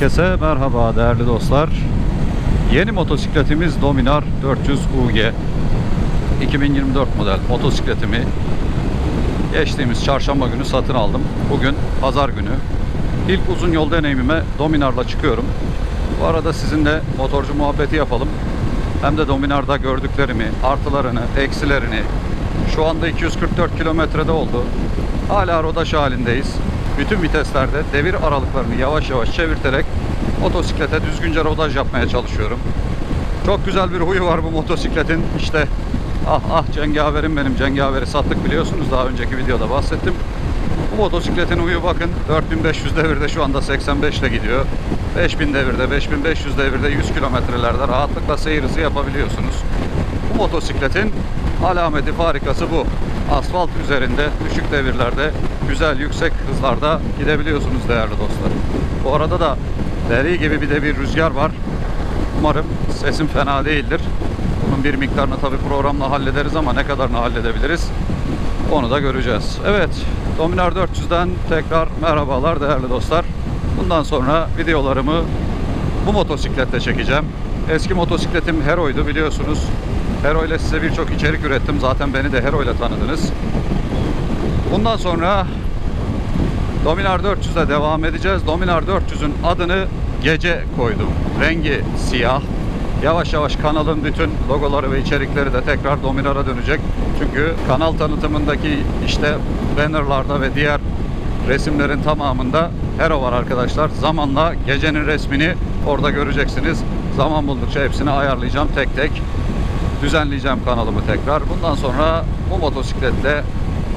Herkese merhaba değerli dostlar. Yeni motosikletimiz Dominar 400 UG. 2024 model motosikletimi geçtiğimiz çarşamba günü satın aldım. Bugün pazar günü. İlk uzun yol deneyimime Dominar'la çıkıyorum. Bu arada sizinle motorcu muhabbeti yapalım. Hem de Dominar'da gördüklerimi, artılarını, eksilerini. Şu anda 244 kilometrede oldu. Hala rodaş halindeyiz. Bütün viteslerde devir aralıklarını yavaş yavaş çevirterek motosiklete düzgünce rodaj yapmaya çalışıyorum. Çok güzel bir huyu var bu motosikletin. İşte ah ah cengaverim benim cengaveri sattık biliyorsunuz daha önceki videoda bahsettim. Bu motosikletin huyu bakın 4500 devirde şu anda 85 ile gidiyor. 5000 devirde 5500 devirde 100 kilometrelerde rahatlıkla seyir hızı yapabiliyorsunuz. Bu motosikletin alameti farikası bu. Asfalt üzerinde düşük devirlerde güzel yüksek hızlarda gidebiliyorsunuz değerli dostlar. Bu arada da deri gibi bir de bir rüzgar var. Umarım sesim fena değildir. Bunun bir miktarını tabi programla hallederiz ama ne kadarını halledebiliriz onu da göreceğiz. Evet, Dominar 400'den tekrar merhabalar değerli dostlar. Bundan sonra videolarımı bu motosikletle çekeceğim. Eski motosikletim Hero'ydu biliyorsunuz. Hero ile size birçok içerik ürettim. Zaten beni de Hero ile tanıdınız. Bundan sonra Dominar 400'e devam edeceğiz. Dominar 400'ün adını gece koydum. Rengi siyah. Yavaş yavaş kanalın bütün logoları ve içerikleri de tekrar Dominar'a dönecek. Çünkü kanal tanıtımındaki işte bannerlarda ve diğer resimlerin tamamında Hero var arkadaşlar. Zamanla gecenin resmini orada göreceksiniz. Zaman buldukça hepsini ayarlayacağım tek tek. Düzenleyeceğim kanalımı tekrar. Bundan sonra bu motosikletle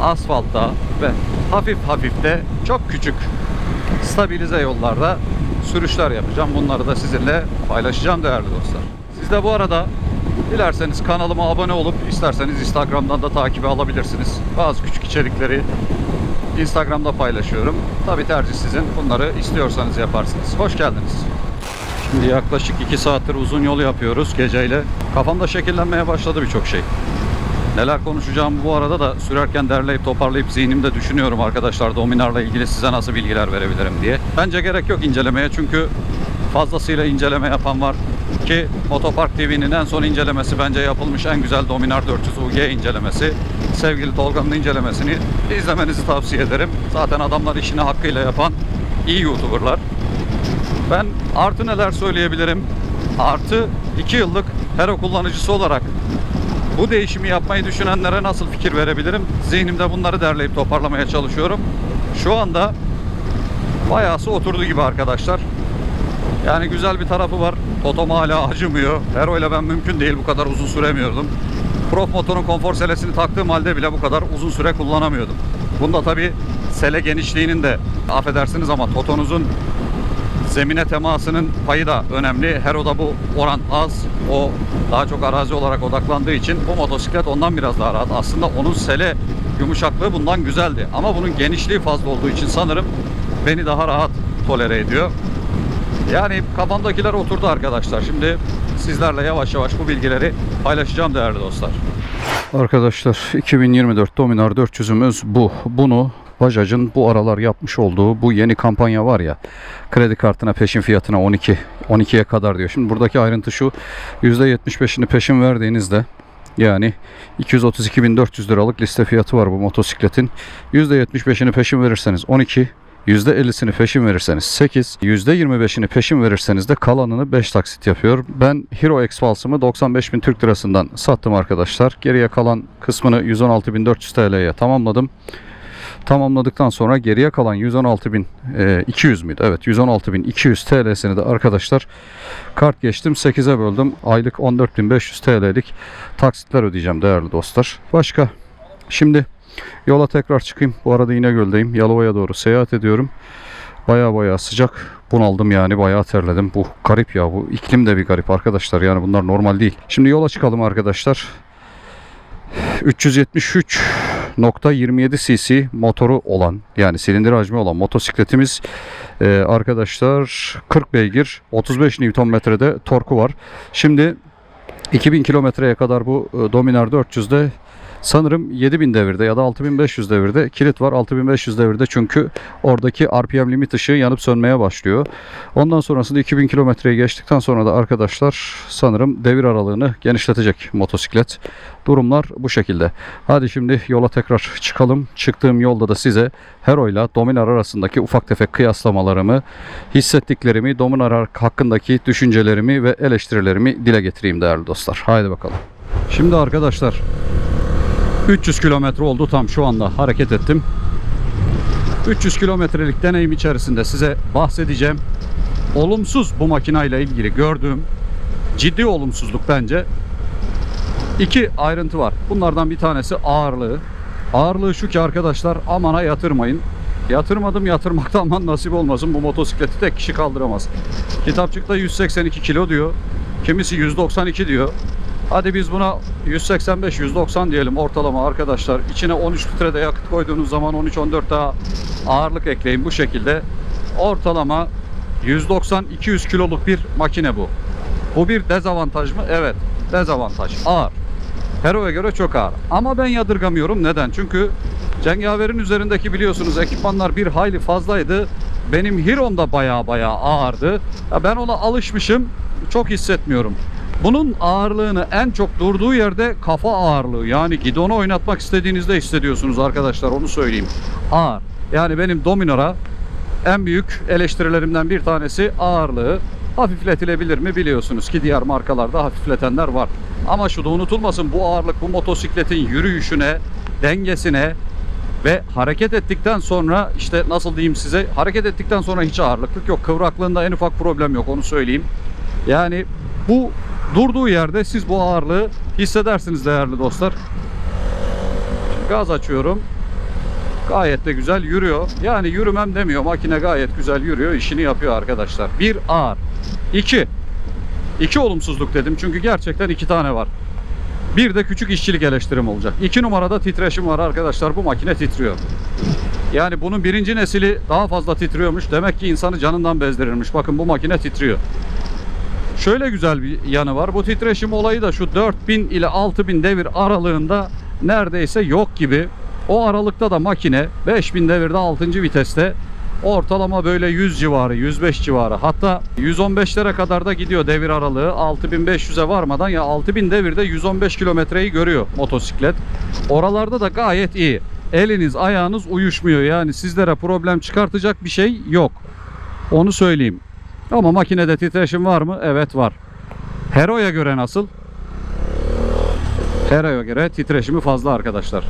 asfaltta ve hafif hafif de çok küçük stabilize yollarda sürüşler yapacağım. Bunları da sizinle paylaşacağım değerli dostlar. Siz de bu arada dilerseniz kanalıma abone olup isterseniz Instagram'dan da takibi alabilirsiniz. Bazı küçük içerikleri Instagram'da paylaşıyorum. Tabi tercih sizin. Bunları istiyorsanız yaparsınız. Hoş geldiniz. Şimdi yaklaşık 2 saattir uzun yol yapıyoruz geceyle. Kafamda şekillenmeye başladı birçok şey. Neler konuşacağım bu arada da sürerken derleyip toparlayıp zihnimde düşünüyorum arkadaşlar Dominar'la ilgili size nasıl bilgiler verebilirim diye. Bence gerek yok incelemeye çünkü fazlasıyla inceleme yapan var. Ki Motopark TV'nin en son incelemesi bence yapılmış en güzel Dominar 400 UG incelemesi. Sevgili Tolga'nın incelemesini izlemenizi tavsiye ederim. Zaten adamlar işini hakkıyla yapan iyi YouTuber'lar. Ben artı neler söyleyebilirim? Artı 2 yıllık Hero kullanıcısı olarak bu değişimi yapmayı düşünenlere nasıl fikir verebilirim? Zihnimde bunları derleyip toparlamaya çalışıyorum. Şu anda bayağısı oturdu gibi arkadaşlar. Yani güzel bir tarafı var. Totom hala acımıyor. Hero ile ben mümkün değil bu kadar uzun süremiyordum. Prof motorun konfor selesini taktığım halde bile bu kadar uzun süre kullanamıyordum. Bunda tabi sele genişliğinin de affedersiniz ama Toto'nuzun zemine temasının payı da önemli. Hero'da bu oran az. O daha çok arazi olarak odaklandığı için bu motosiklet ondan biraz daha rahat. Aslında onun sele yumuşaklığı bundan güzeldi. Ama bunun genişliği fazla olduğu için sanırım beni daha rahat tolere ediyor. Yani kafamdakiler oturdu arkadaşlar. Şimdi sizlerle yavaş yavaş bu bilgileri paylaşacağım değerli dostlar. Arkadaşlar 2024 Dominar 400'ümüz bu. Bunu Bajaj'ın bu aralar yapmış olduğu bu yeni kampanya var ya kredi kartına peşin fiyatına 12 12'ye kadar diyor. Şimdi buradaki ayrıntı şu %75'ini peşin verdiğinizde yani 232.400 liralık liste fiyatı var bu motosikletin. %75'ini peşin verirseniz 12 %50'sini peşin verirseniz 8, %25'ini peşin verirseniz de kalanını 5 taksit yapıyor. Ben Hero X-Pulse'ımı 95.000 Türk lirasından sattım arkadaşlar. Geriye kalan kısmını 116.400 TL'ye tamamladım. Tamamladıktan sonra geriye kalan 116.200 müydü? Evet 116.200 TL'sini de arkadaşlar kart geçtim 8'e böldüm. Aylık 14.500 TL'lik taksitler ödeyeceğim değerli dostlar. Başka şimdi yola tekrar çıkayım. Bu arada İnegöl'deyim. Yalova'ya doğru seyahat ediyorum. Baya baya sıcak. Bunaldım yani bayağı terledim. Bu garip ya bu iklim de bir garip arkadaşlar. Yani bunlar normal değil. Şimdi yola çıkalım arkadaşlar. 373.27 cc motoru olan yani silindir hacmi olan motosikletimiz e, arkadaşlar 40 beygir 35 Nm'de torku var. Şimdi 2000 kilometreye kadar bu e, Dominar 400'de Sanırım 7000 devirde ya da 6500 devirde kilit var. 6500 devirde çünkü oradaki RPM limit ışığı yanıp sönmeye başlıyor. Ondan sonrasında 2000 kilometreyi geçtikten sonra da arkadaşlar sanırım devir aralığını genişletecek motosiklet. Durumlar bu şekilde. Hadi şimdi yola tekrar çıkalım. Çıktığım yolda da size Hero ile Dominar arasındaki ufak tefek kıyaslamalarımı, hissettiklerimi, Dominar hakkındaki düşüncelerimi ve eleştirilerimi dile getireyim değerli dostlar. Haydi bakalım. Şimdi arkadaşlar 300 kilometre oldu tam şu anda hareket ettim. 300 kilometrelik deneyim içerisinde size bahsedeceğim. Olumsuz bu makinayla ilgili gördüğüm ciddi olumsuzluk bence iki ayrıntı var. Bunlardan bir tanesi ağırlığı. Ağırlığı şu ki arkadaşlar amana yatırmayın. Yatırmadım yatırmakta aman nasip olmasın bu motosikleti tek kişi kaldıramaz. Kitapçıkta 182 kilo diyor. Kimisi 192 diyor. Hadi biz buna 185-190 diyelim ortalama arkadaşlar. İçine 13 litre de yakıt koyduğunuz zaman 13-14 daha ağırlık ekleyin bu şekilde. Ortalama 190-200 kiloluk bir makine bu. Bu bir dezavantaj mı? Evet. Dezavantaj. Ağır. Hero'ya göre çok ağır. Ama ben yadırgamıyorum. Neden? Çünkü Cengaver'in üzerindeki biliyorsunuz ekipmanlar bir hayli fazlaydı. Benim Hero'm da baya baya ağırdı. Ya ben ona alışmışım. Çok hissetmiyorum. Bunun ağırlığını en çok durduğu yerde kafa ağırlığı. Yani gidonu oynatmak istediğinizde hissediyorsunuz arkadaşlar onu söyleyeyim. Ağır. Yani benim Dominar'a en büyük eleştirilerimden bir tanesi ağırlığı. Hafifletilebilir mi biliyorsunuz ki diğer markalarda hafifletenler var. Ama şu da unutulmasın bu ağırlık bu motosikletin yürüyüşüne, dengesine ve hareket ettikten sonra işte nasıl diyeyim size hareket ettikten sonra hiç ağırlıklık yok. Kıvraklığında en ufak problem yok onu söyleyeyim. Yani bu durduğu yerde siz bu ağırlığı hissedersiniz değerli dostlar. Gaz açıyorum. Gayet de güzel yürüyor. Yani yürümem demiyor. Makine gayet güzel yürüyor. işini yapıyor arkadaşlar. Bir ağır. İki. İki olumsuzluk dedim. Çünkü gerçekten iki tane var. Bir de küçük işçilik eleştirim olacak. İki numarada titreşim var arkadaşlar. Bu makine titriyor. Yani bunun birinci nesili daha fazla titriyormuş. Demek ki insanı canından bezdirirmiş. Bakın bu makine titriyor. Şöyle güzel bir yanı var. Bu titreşim olayı da şu 4000 ile 6000 devir aralığında neredeyse yok gibi. O aralıkta da makine 5000 devirde 6. viteste ortalama böyle 100 civarı, 105 civarı. Hatta 115'lere kadar da gidiyor devir aralığı. 6500'e varmadan ya 6000 devirde 115 kilometreyi görüyor motosiklet. Oralarda da gayet iyi. Eliniz ayağınız uyuşmuyor. Yani sizlere problem çıkartacak bir şey yok. Onu söyleyeyim. Ama makinede titreşim var mı? Evet var. Hero'ya göre nasıl? Hero'ya göre titreşimi fazla arkadaşlar.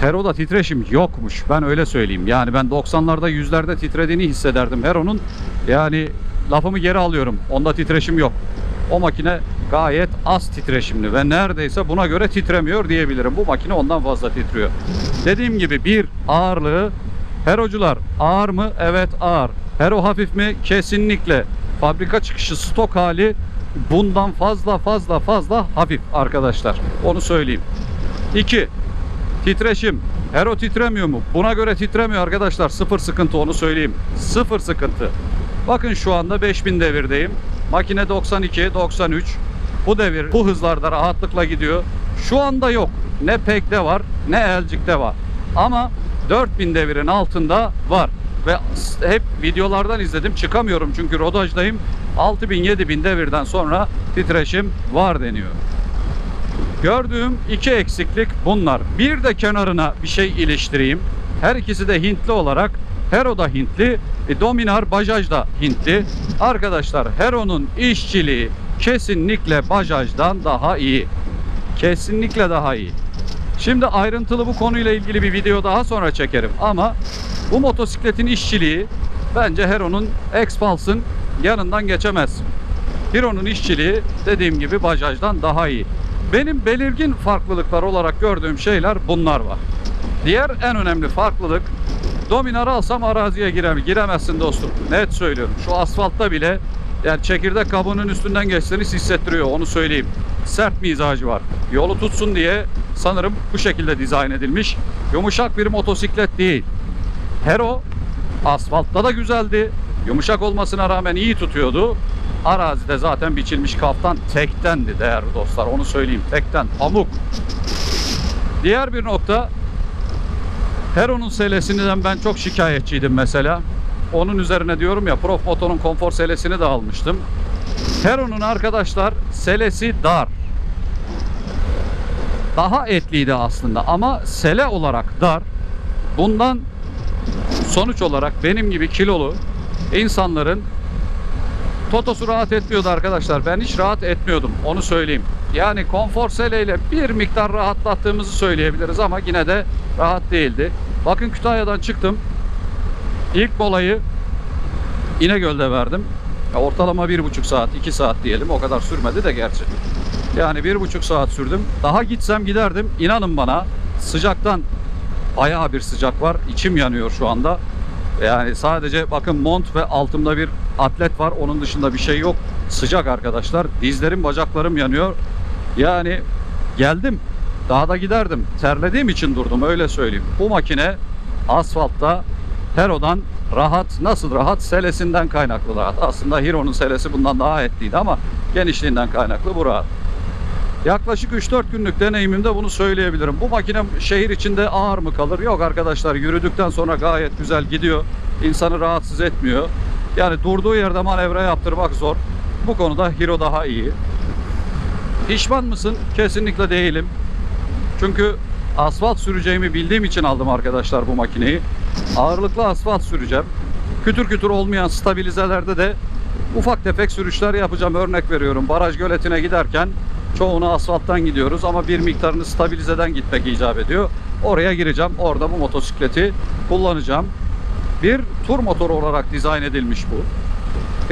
Hero'da titreşim yokmuş. Ben öyle söyleyeyim. Yani ben 90'larda 100'lerde titrediğini hissederdim Hero'nun. Yani lafımı geri alıyorum. Onda titreşim yok. O makine gayet az titreşimli ve neredeyse buna göre titremiyor diyebilirim. Bu makine ondan fazla titriyor. Dediğim gibi bir ağırlığı Hero'cular ağır mı? Evet ağır. Hero hafif mi? Kesinlikle. Fabrika çıkışı stok hali bundan fazla fazla fazla hafif arkadaşlar. Onu söyleyeyim. 2. Titreşim. Hero titremiyor mu? Buna göre titremiyor arkadaşlar. Sıfır sıkıntı onu söyleyeyim. Sıfır sıkıntı. Bakın şu anda 5000 devirdeyim. Makine 92, 93. Bu devir bu hızlarda rahatlıkla gidiyor. Şu anda yok. Ne pekte var ne elcikte var. Ama 4000 devirin altında var. Ve hep videolardan izledim. Çıkamıyorum çünkü rodajdayım. 6000 7000 devirden sonra titreşim var deniyor. Gördüğüm iki eksiklik bunlar. Bir de kenarına bir şey iliştireyim. Her ikisi de Hintli olarak Hero da Hintli, e, Dominar Bajaj da Hintli. Arkadaşlar Hero'nun işçiliği kesinlikle Bajaj'dan daha iyi. Kesinlikle daha iyi. Şimdi ayrıntılı bu konuyla ilgili bir video daha sonra çekerim ama bu motosikletin işçiliği bence Hero'nun X-Pulse'ın yanından geçemez. Hero'nun işçiliği dediğim gibi Bajaj'dan daha iyi. Benim belirgin farklılıklar olarak gördüğüm şeyler bunlar var. Diğer en önemli farklılık Dominar'ı alsam araziye girem giremezsin dostum. Net söylüyorum. Şu asfaltta bile yani çekirdek kabuğunun üstünden geçseniz hissettiriyor onu söyleyeyim. Sert mizacı var. Yolu tutsun diye sanırım bu şekilde dizayn edilmiş. Yumuşak bir motosiklet değil. Hero asfaltta da güzeldi. Yumuşak olmasına rağmen iyi tutuyordu. Arazide zaten biçilmiş kaftan tektendi değerli dostlar. Onu söyleyeyim. Tekten pamuk. Diğer bir nokta Hero'nun selesinden ben çok şikayetçiydim mesela. Onun üzerine diyorum ya Prof Moto'nun konfor selesini de almıştım. Hero'nun arkadaşlar selesi dar. Daha etliydi aslında ama sele olarak dar. Bundan sonuç olarak benim gibi kilolu insanların Totosu rahat etmiyordu arkadaşlar. Ben hiç rahat etmiyordum. Onu söyleyeyim. Yani konfor seleyle bir miktar rahatlattığımızı söyleyebiliriz ama yine de rahat değildi. Bakın Kütahya'dan çıktım. İlk molayı İnegöl'de verdim. Ya ortalama bir buçuk saat, iki saat diyelim. O kadar sürmedi de gerçi. Yani bir buçuk saat sürdüm. Daha gitsem giderdim. İnanın bana sıcaktan bayağı bir sıcak var. İçim yanıyor şu anda. Yani sadece bakın mont ve altımda bir atlet var. Onun dışında bir şey yok. Sıcak arkadaşlar. Dizlerim, bacaklarım yanıyor. Yani geldim. Daha da giderdim. Terlediğim için durdum öyle söyleyeyim. Bu makine asfaltta Hero'dan rahat. Nasıl rahat? Selesinden kaynaklı rahat. Aslında Hero'nun selesi bundan daha etliydi ama genişliğinden kaynaklı bu rahat. Yaklaşık 3-4 günlük deneyimimde bunu söyleyebilirim. Bu makine şehir içinde ağır mı kalır? Yok arkadaşlar yürüdükten sonra gayet güzel gidiyor. İnsanı rahatsız etmiyor. Yani durduğu yerde manevra yaptırmak zor. Bu konuda Hero daha iyi. Pişman mısın? Kesinlikle değilim. Çünkü asfalt süreceğimi bildiğim için aldım arkadaşlar bu makineyi. Ağırlıklı asfalt süreceğim. Kütür kütür olmayan stabilizelerde de ufak tefek sürüşler yapacağım. Örnek veriyorum. Baraj göletine giderken çoğunu asfalttan gidiyoruz ama bir miktarını stabilizeden gitmek icap ediyor. Oraya gireceğim. Orada bu motosikleti kullanacağım. Bir tur motoru olarak dizayn edilmiş bu.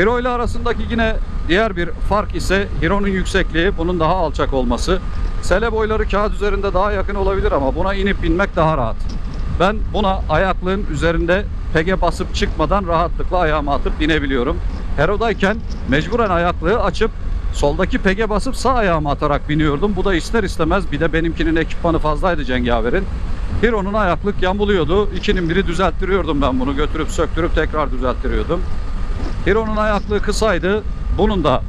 Hero ile arasındaki yine diğer bir fark ise Hero'nun yüksekliği, bunun daha alçak olması. Sele boyları kağıt üzerinde daha yakın olabilir ama buna inip binmek daha rahat. Ben buna ayaklığın üzerinde pege basıp çıkmadan rahatlıkla ayağımı atıp binebiliyorum. Hero'dayken mecburen ayaklığı açıp soldaki pege basıp sağ ayağımı atarak biniyordum. Bu da ister istemez bir de benimkinin ekipmanı fazlaydı Cengaver'in. Hero'nun ayaklık yambuluyordu. İkinin biri düzelttiriyordum ben bunu. Götürüp söktürüp tekrar düzelttiriyordum. Hero'nun ayaklığı kısaydı. Bunun da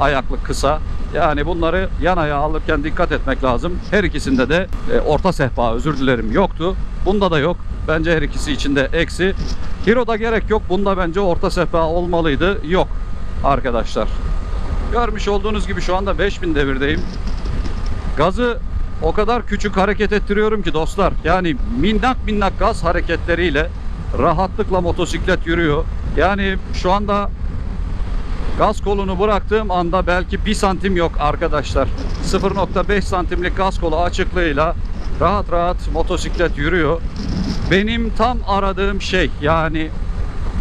ayaklık kısa. Yani bunları yan ayağa alırken dikkat etmek lazım. Her ikisinde de e, orta sehpa özür dilerim yoktu. Bunda da yok. Bence her ikisi içinde eksi. Hero'da gerek yok. Bunda bence orta sehpa olmalıydı. Yok arkadaşlar. Görmüş olduğunuz gibi şu anda 5000 devirdeyim. Gazı o kadar küçük hareket ettiriyorum ki dostlar. Yani minnak minnak gaz hareketleriyle rahatlıkla motosiklet yürüyor. Yani şu anda gaz kolunu bıraktığım anda belki 1 santim yok arkadaşlar. 0.5 santimlik gaz kolu açıklığıyla rahat rahat motosiklet yürüyor. Benim tam aradığım şey yani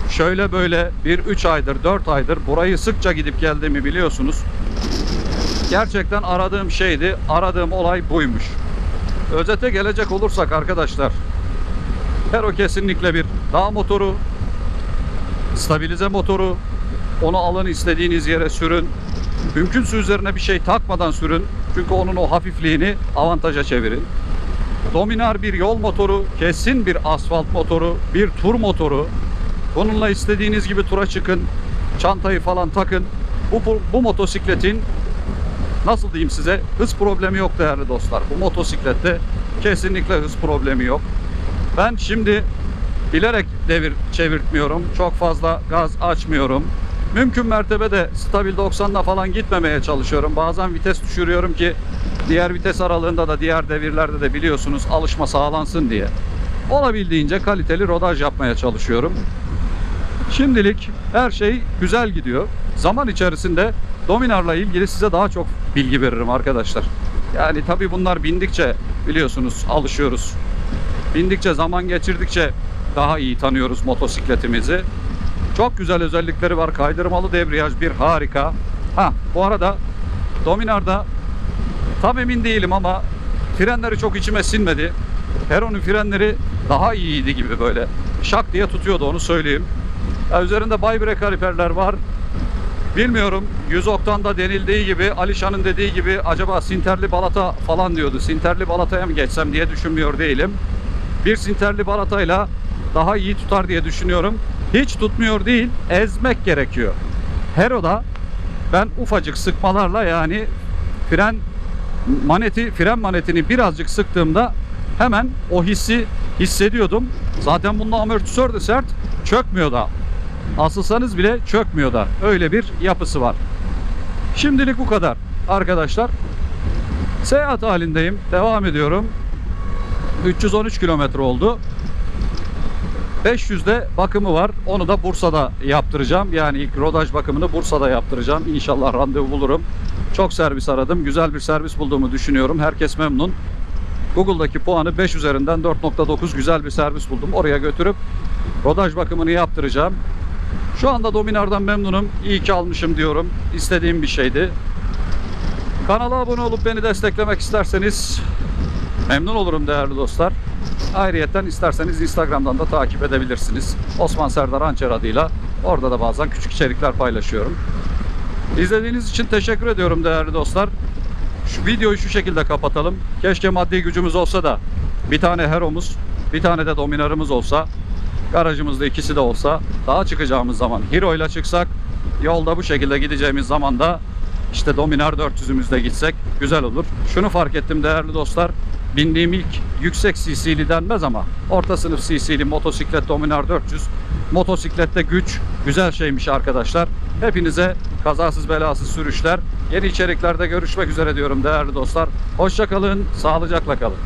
şöyle böyle bir 3 aydır 4 aydır burayı sıkça gidip geldiğimi biliyorsunuz. Gerçekten aradığım şeydi. Aradığım olay buymuş. Özete gelecek olursak arkadaşlar Hero kesinlikle bir dağ motoru stabilize motoru onu alın istediğiniz yere sürün mümkünse üzerine bir şey takmadan sürün çünkü onun o hafifliğini avantaja çevirin Dominar bir yol motoru kesin bir asfalt motoru bir tur motoru bununla istediğiniz gibi tura çıkın çantayı falan takın bu, bu, motosikletin nasıl diyeyim size hız problemi yok değerli dostlar bu motosiklette kesinlikle hız problemi yok ben şimdi bilerek devir çevirtmiyorum. Çok fazla gaz açmıyorum. Mümkün mertebe de stabil 90'la falan gitmemeye çalışıyorum. Bazen vites düşürüyorum ki diğer vites aralığında da diğer devirlerde de biliyorsunuz alışma sağlansın diye. Olabildiğince kaliteli rodaj yapmaya çalışıyorum. Şimdilik her şey güzel gidiyor. Zaman içerisinde Dominar'la ilgili size daha çok bilgi veririm arkadaşlar. Yani tabi bunlar bindikçe biliyorsunuz alışıyoruz. Bindikçe zaman geçirdikçe daha iyi tanıyoruz motosikletimizi. Çok güzel özellikleri var. Kaydırmalı debriyaj bir harika. Ha bu arada Dominar'da tam emin değilim ama frenleri çok içime sinmedi. Hero'nun frenleri daha iyiydi gibi böyle. Şak diye tutuyordu onu söyleyeyim. Ya üzerinde Baybre kaliperler var. Bilmiyorum 100 oktanda denildiği gibi Alişan'ın dediği gibi acaba sinterli balata falan diyordu. Sinterli balataya mı geçsem diye düşünmüyor değilim. Bir sinterli balatayla daha iyi tutar diye düşünüyorum. Hiç tutmuyor değil, ezmek gerekiyor. Hero'da ben ufacık sıkmalarla yani fren maneti, fren manetini birazcık sıktığımda hemen o hissi hissediyordum. Zaten bunun amortisör de sert, çökmüyor da. Asılsanız bile çökmüyor da. Öyle bir yapısı var. Şimdilik bu kadar arkadaşlar. Seyahat halindeyim. Devam ediyorum. 313 kilometre oldu. 500'de bakımı var. Onu da Bursa'da yaptıracağım. Yani ilk rodaj bakımını Bursa'da yaptıracağım. İnşallah randevu bulurum. Çok servis aradım. Güzel bir servis bulduğumu düşünüyorum. Herkes memnun. Google'daki puanı 5 üzerinden 4.9 güzel bir servis buldum. Oraya götürüp rodaj bakımını yaptıracağım. Şu anda Dominar'dan memnunum. İyi ki almışım diyorum. İstediğim bir şeydi. Kanala abone olup beni desteklemek isterseniz memnun olurum değerli dostlar. Ayrıyeten isterseniz Instagram'dan da takip edebilirsiniz. Osman Serdar Ançer adıyla. Orada da bazen küçük içerikler paylaşıyorum. İzlediğiniz için teşekkür ediyorum değerli dostlar. Şu videoyu şu şekilde kapatalım. Keşke maddi gücümüz olsa da bir tane Hero'muz, bir tane de Dominar'ımız olsa, garajımızda ikisi de olsa, daha çıkacağımız zaman Hero ile çıksak, yolda bu şekilde gideceğimiz zaman da işte Dominar 400'ümüzde gitsek güzel olur. Şunu fark ettim değerli dostlar. Bindiğim ilk yüksek CC'li denmez ama orta sınıf CC'li motosiklet Dominar 400. Motosiklette güç güzel şeymiş arkadaşlar. Hepinize kazasız belasız sürüşler. Yeni içeriklerde görüşmek üzere diyorum değerli dostlar. Hoşça kalın, sağlıcakla kalın.